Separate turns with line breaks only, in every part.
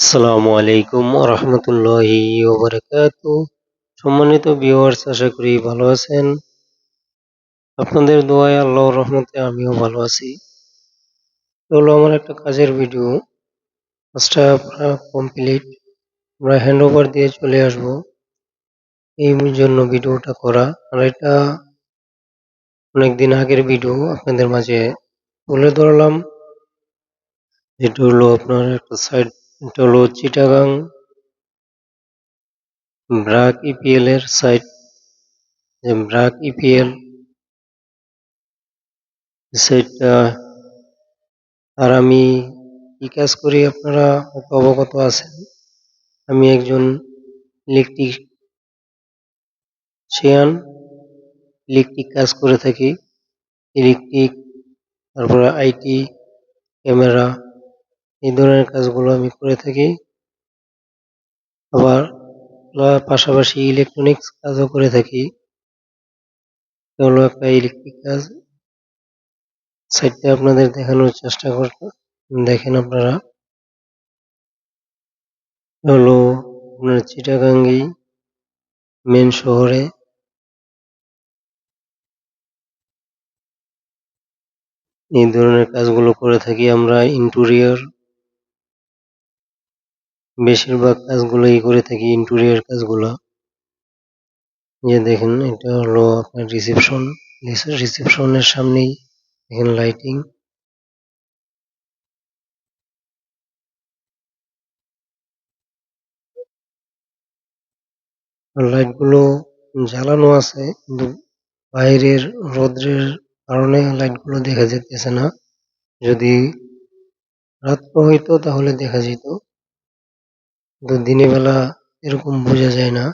আসসালামু আলাইকুম রহমতুল্লাহি ওবরাকাতু সম্মানিত ভিউয়ার্স আশা করি ভালো আছেন। আপনাদের দোয়ায় আল্লাহর রহমতে আমিও ভালো আছি। হলো আমার একটা কাজের ভিডিও কাজটা কমপ্লিট আমরা হ্যান্ড ওভার দিয়ে চলে আসব। এই জন্য ভিডিওটা করা। আর এটা অনেকদিন আগের ভিডিও আপনাদের মাঝে তুলে ধরলাম। যেটা হলো আপনার একটা সাইড হলো চিটাগাং ব্রাক ইপিএল এর সাইট যে ব্রাক ইপিএল সাইটটা আর আমি কি কাজ করি আপনারা অবগত আছেন। আমি একজন ইলেকট্রিক শিয়ান ইলেকট্রিক কাজ করে থাকি। ইলেকট্রিক তারপরে আইটি ক্যামেরা এই ধরনের কাজগুলো আমি করে থাকি। আবার পাশাপাশি ইলেকট্রনিক্স কাজও করে থাকি। হলো একটা ইলেকট্রিক কাজ। সাইডটা আপনাদের দেখানোর চেষ্টা করব। দেখেন আপনারা। হলো আপনার চিটাগাঙ্গি মেন শহরে। এই ধরনের কাজগুলো করে থাকি আমরা ইন্টেরিয়র বেশিরভাগ কাজগুলোই করে থাকি ইন্টেরিয়র কাজগুলো। যে দেখেন, এটা হলো আপনার রিসেপশন রিসেপশনের সামনেই দেখেন লাইটিং লাইটগুলো জ্বালানো আছে, কিন্তু বাইরের রোদ্রের কারণে লাইটগুলো দেখা যেতেছে না। যদি রাত্র হইতো তাহলে দেখা যেত। কিন্তু দিনের বেলা এরকম বোঝা যায় না।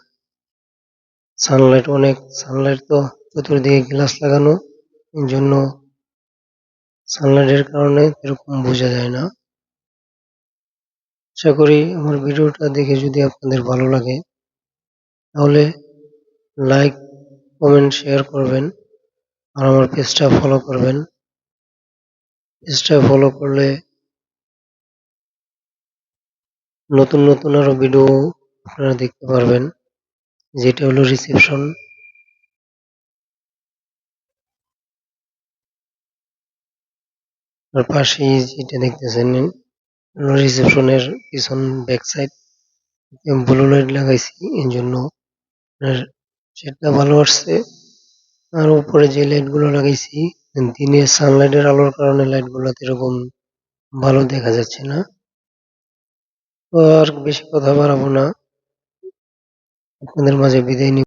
সানলাইট অনেক সানলাইট তো চতুর্দিকে গ্লাস লাগানো এই জন্য সানলাইটের কারণে এরকম বোঝা যায় না। আশা করি আমার ভিডিওটা দেখে যদি আপনাদের ভালো লাগে, তাহলে লাইক কমেন্ট শেয়ার করবেন, আর আমার পেজটা ফলো করবেন। পেজটা ফলো করলে নতুন নতুন আরও ভিডিও আপনারা দেখতে পারবেন, যেটা হলো রিসেপশন পাশেই যেটা দেখতেছেন রিসেপশনের পিছন ব্যাক সাইড ব্লু লাইট লাগাইছি, এই জন্য সেটা ভালো আসছে। আর উপরে যে লাইটগুলো লাগাইছি দিনে সানলাইটের আলোর কারণে লাইটগুলো এরকম ভালো দেখা যাচ্ছে না। আর বেশি কথা বাড়াবো না। আপনাদের মাঝে বিদায় নিব